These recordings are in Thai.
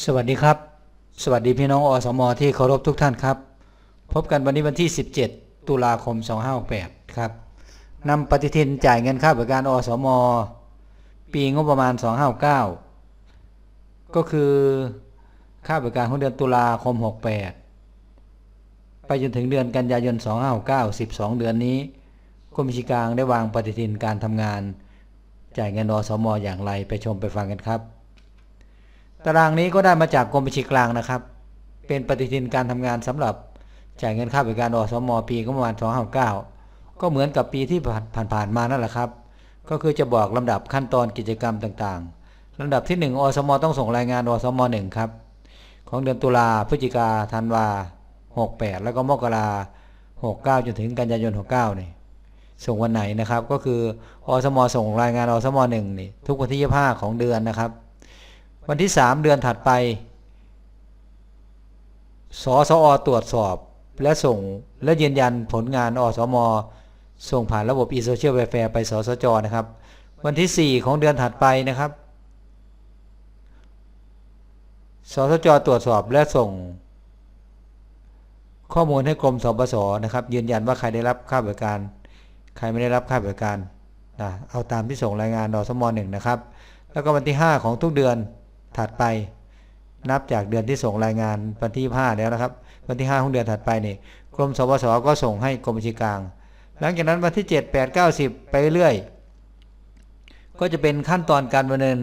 สวัสดีครับ สวัสดีพี่น้องอสมอที่เคารพทุกท่านครับ พบกันวันนี้วันที่ 17 ตุลาคม 2568 ครับนำปฏิทินจ่ายเงินค่าบริการอสมอปีงบประมาณ 259 ก็คือค่าบริการของเดือนตุลาคม 68 ไปจนถึงเดือนกันยายน 2569 12 เดือนนี้กรมชีกลางได้วางปฏิทินการทำงาน จ่ายเงินอสมออย่างไรไปชมไปฟังกันครับ ตารางนี้ก็ได้มาจากกรมบัญชีกลางนะครับ เป็นปฏิทินการทำงานสำหรับจ่ายเงินค่าบริการอสมปีก็ประมาณ259ก็เหมือนกับปีที่ผ่านๆมานั่นแหละครับ ก็คือจะบอกลำดับขั้นตอนกิจกรรมต่างๆลำดับที่ 1 อสมต้องส่งรายงานอสม1ครับ ของเดือนตุลาพฤศจิกาธันวา68 แล้วก็มกรา69 จนถึงกันยายน 69นี่ส่งวันไหนนะครับ ก็คืออสมส่งรายงานอสม1นี่ทุกวันที่ 25 ของเดือนนะครับ วันที่3เดือนถัดไป สสอตรวจสอบ และส่งและยืนยันผลงานอสม ส่งผ่านระบบ e-social welfare ไปสสจนะครับ วันที่ 4 ของเดือนถัดไปนะครับ สสจตรวจสอบและส่ง ข้อมูลให้กรมสปสนะครับ ยืนยันว่าใครได้รับค่าบริการ ใครไม่ได้รับค่าบริการนะเอาตามที่ส่งรายงานอสมหนึ่งนะครับ แล้วก็วันที่ 5 ของทุกเดือน ถัดไป นับจากเดือนที่ส่งรายงานวันที่5แล้วนะครับ วันที่ 5 ของเดือนถัดไปนี่กรมสปสก็ส่งให้กรมบัญชีกลาง หลังจากนั้นวันที่ 7 8 9 10 ไปเรื่อยก็จะเป็นขั้นตอนการดำเนิน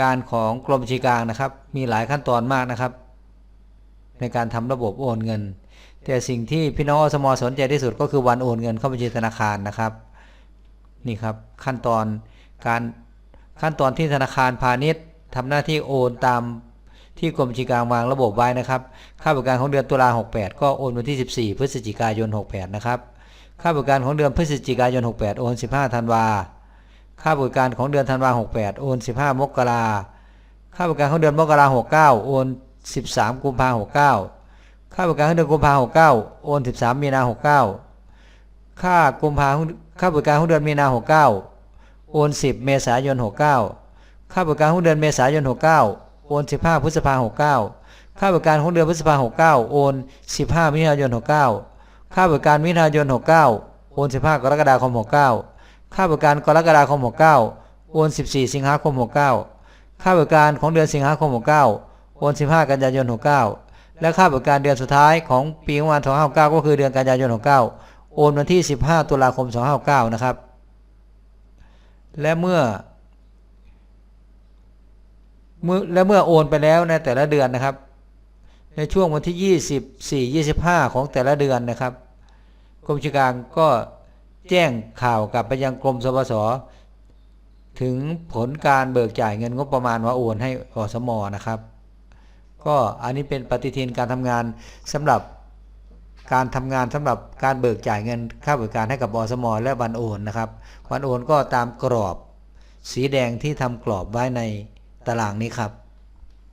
การของกรมบัญชีกลางนะครับ มีหลายขั้นตอนมากนะครับ ในการทำระบบโอนเงิน แต่สิ่งที่พี่น้องอสมสนใจที่สุดก็คือวันโอนเงินเข้าบัญชีธนาคารนะครับนี่ครับขั้นตอนการขั้นตอนที่ธนาคารพาณิชย์ ทำหน้าที่โอนตามที่กรมบัญชีกลางวางระบบไว้นะครับ ค่าบริการของเดือนตุลา68 ก็โอนวันที่ 14 พฤศจิกายน 68 นะครับ ค่าบริการของเดือนพฤศจิกายน 68 โอน 15 ธันวา ค่าบริการของเดือนธันวา 68 โอน 15 มกรา ค่าบริการของเดือนมกรา 69 โอน 13 กุมภา69 ค่าบริการของเดือนกุมภา69 โอน 13 มีนา 69 ค่ากุมภาค่าบริการของเดือนมีนา 69 โอน 10 เมษายน 69 ค่าบริการของเดือนเมษายน 69 โอน 15 พฤษภา69 ค่าบริการของเดือนพฤษภา69 โอน 15 มิถุนายน 69 ค่าบริการมิถุนายน 69 โอน 15 กรกฎาคม 69 ค่าบริการกรกฎาคม 69 โอน 14 สิงหาคม 69 ค่าบริการของเดือนสิงหาคม 69 โอน 15 กันยายน 69 และค่าบริการเดือนสุดท้ายของปีงบประมาณ259 ก็คือเดือนกันยายน 69 โอนวันที่ 15 ตุลาคม 259 นะครับ และเมื่อ เมื่อและเมื่อโอนไปแล้วในแต่ละเดือนนะครับ ในช่วงวันที่ 24 25 ของแต่ละเดือนนะครับ กรมชกางก็แจ้งข่าวกลับไปยังกรมสปสถึงผลการเบิกจ่ายเงินงบประมาณว่าโอนให้อสมนะครับ ก็อันนี้เป็นปฏิทินการทำงานสำหรับการทำงานสำหรับการเบิกจ่ายเงินค่าบริการให้กับอสมและวันโอนนะครับวันโอนก็ตามกรอบสีแดงที่ทำกรอบไว้ใน ตารางนี้ครับ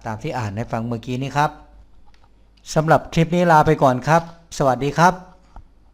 ตามที่อ่านให้ฟังเมื่อกี้นี้ครับสำหรับคลิปนี้ลาไปก่อนครับ สวัสดีครับ